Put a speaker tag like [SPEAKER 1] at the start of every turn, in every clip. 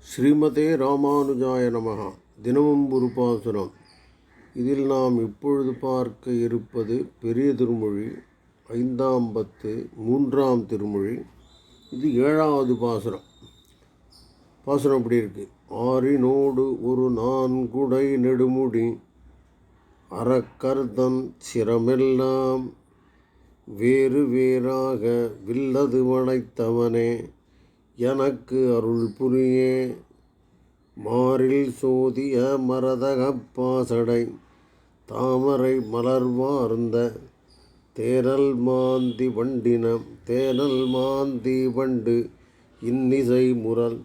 [SPEAKER 1] ஸ்ரீமதே ராமானுஜாய நமகா தினமும் ஒரு பாசுரம் இதில் நாம் இப்பொழுது பார்க்க இருப்பது பெரிய திருமொழி ஐந்தாம் பத்து மூன்றாம் திருமொழி. இது ஏழாவது பாசுரம். பாசுரம் இப்படி இருக்கு? ஆறினோடு ஒரு நான்குடை நெடுமுடி அறக்கர்தன் சிரமெல்லாம். வேறு வேறாக வில்லது வளைத்தவனே எனக்கு அருள் புரியே மாறில் சோதிய மரதகப் பாசடை தாமரை மலர்வார்ந்த தேரல் மாந்தி வண்டினம் தேரல் மாந்தி வண்டு இன்னிசை முரல்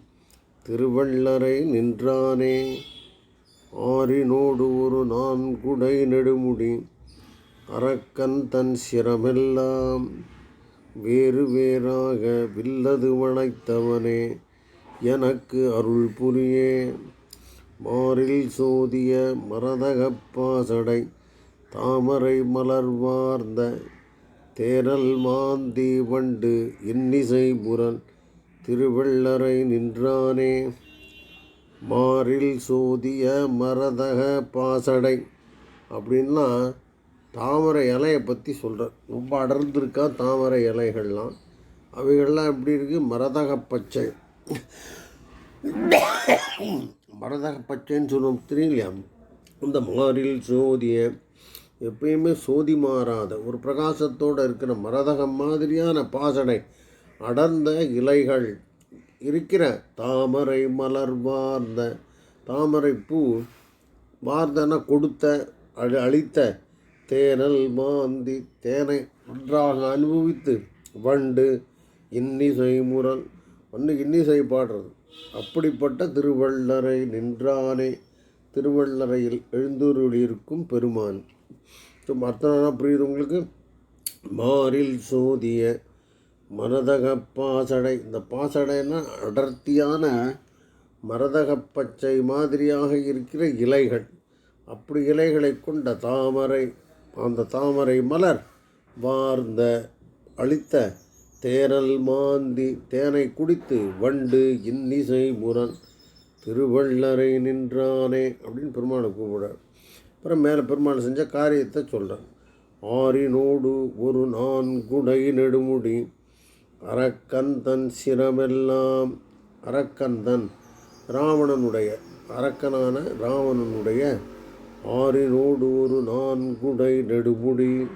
[SPEAKER 1] திருவள்ளரை நின்றானே ஆறினோடு ஒரு நான்குடை நெடுமுடி அரக்கன் தன் சிரமெல்லாம் வேறு வேறாக வில்லது வளைத்தவனே எனக்கு அருள் புரியே. மாறில் சோதிய மரதகப்பாசடை தாமரை மலர்வார்ந்த தேரல் மாந்தி வண்டு இன்னிசை புரல் திருவள்ளரை நின்றானே. மாறில் சோதிய மரதக பாசடை அப்படின்னா தாமரை இலையை பற்றி சொல்கிறார் ரொம்ப அடர்ந்திருக்கா தாமரை இலைகள்லாம். அவைகள்லாம் எப்படி இருக்குது மரதக பச்சை. மரதக பச்சைன்னு சொல்லுவோம். தெரியலையா இந்த மாரில் சோதிய எப்பயுமே சோதி மாறாத ஒரு பிரகாசத்தோடு இருக்கிற மரதகம் மாதிரியான பாசடை அடர்ந்த இலைகள். இருக்கிற தாமரை மலர் வார்ந்த தாமரை பூ வார்ந்தன கொடுத்த அழி அழித்த தேனல் மாந்தி தேனை ஒன்றாக அனுபவித்து வண்டு இன்னிசை முரல் வந்து இன்னிசை பாடுறது. அப்படிப்பட்ட திருவள்ளரை நின்றானே திருவள்ளரையில் எழுந்தூரிலிருக்கும் பெருமான். அர்த்தம் புரியுது உங்களுக்கு? மாறில் சோதிய மரதக பாசடை. இந்த பாசடைன்னா அடர்த்தியான மரதக பச்சை மாதிரியாக இருக்கிற இலைகள். அப்படி இலைகளை கொண்ட தாமரை அந்த தாமரை மலர் வார்ந்த அளித்த தேரல் மாந்தி தேனை குடித்து வண்டு இன்னிசை முரண் திருவள்ளரை நின்றானே அப்படின்னு பெருமாளை கூப்பிடுறார். அப்புறம் மேலே பெருமாள் செஞ்ச காரியத்தை சொல்கிறார் ஆறினோடு ஒரு நான்குடை நெடுமுடி அரக்கந்தன் சிரமெல்லாம் அரக்கந்தன் ராவணனுடைய அரக்கனான ராவணனுடைய ஆறினோடு ஒரு நான்குடை நெடுமுடி.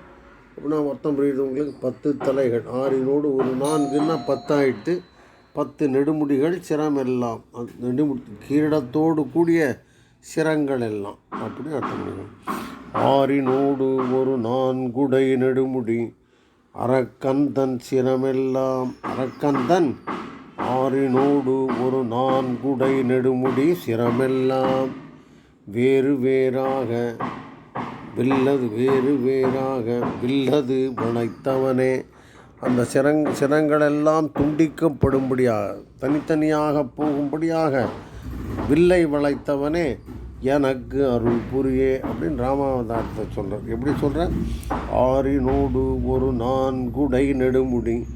[SPEAKER 1] அப்படின்னா அர்த்தம் புரியுறவங்களுக்கு பத்து தலைகள். ஆறினோடு ஒரு நான்குன்னா பத்தாயிட்டு பத்து நெடுமுடிகள் சிரம் எல்லாம். அந்த நெடுமுடி கீரிடத்தோடு கூடிய சிரங்கள் எல்லாம். அப்படி அர்த்தம் புரியும் ஆறினோடு ஒரு நான்குடை நெடுமுடி. அரக்கந்தன் சிரமெல்லாம் அரக்கந்தன் ஆறினோடு ஒரு நான்குடை நெடுமுடி சிரமெல்லாம் வேறு வேறாக. வில்லது வேறு வேறாக. வில்லது வளைத்தவனே அந்த சிரங் சிரங்களெல்லாம் துண்டிக்கப்படும்படியாக தனித்தனியாக போகும்படியாக வில்லை வளைத்தவனே எனக்கு அருள் புரியே அப்படின்னு ராமாவதாரத்தை சொல்கிறார் எப்படி சொல்கிற ஆறினோடு ஒரு நான்குடை நெடுமுடி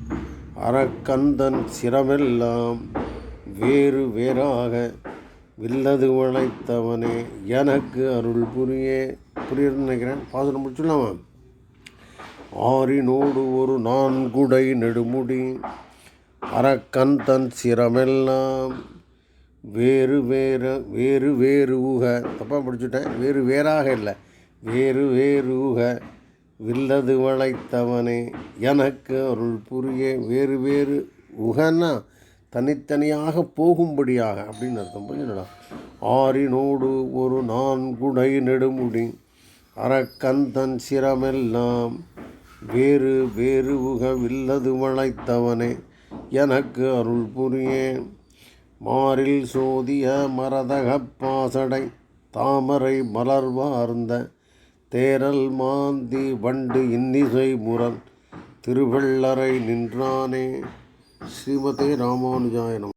[SPEAKER 1] அறக்கந்தன் சிரமெல்லாம் வேறு வேறாக. வில்லது வளைத்தவனே எனக்கு அருள் புரியே. புரியுதுன்னு நினைக்கிறேன். பாசனம் முடிச்சுடலாமா? ஆறினோடு ஒரு நான்குடை நெடுமுடி அறக்கன் தன் சிரமெல்லாம். வேறு வேறு வேறு வேறு ஊக. தப்பாக பிடிச்சிட்டேன் வேறு வேறாக இல்லை. வேறு வேறு ஊக. வில்லது வளைத்தவனே எனக்கு அருள் புரிய. வேறு வேறு உகன்னா தனித்தனியாக போகும்படியாக அப்படின்னு அர்த்தம் புரிஞ்சுடா ஆறினோடு ஒரு நான்குடை நெடுமுடி அறக்கந்தன் சிரமெல்லாம் வேறு வேறு உகவில்லது வளைத்தவனே எனக்கு அருள் புரியேன். மாறில் சோதிய மரதகப் பாசடை தாமரை மலர்வார்ந்த தேரல் மாந்தி வண்டு இன்னிசை முரல் திருவள்ளரை நின்றானே. ஸ்ரீமதே ராமானுஜாயனம்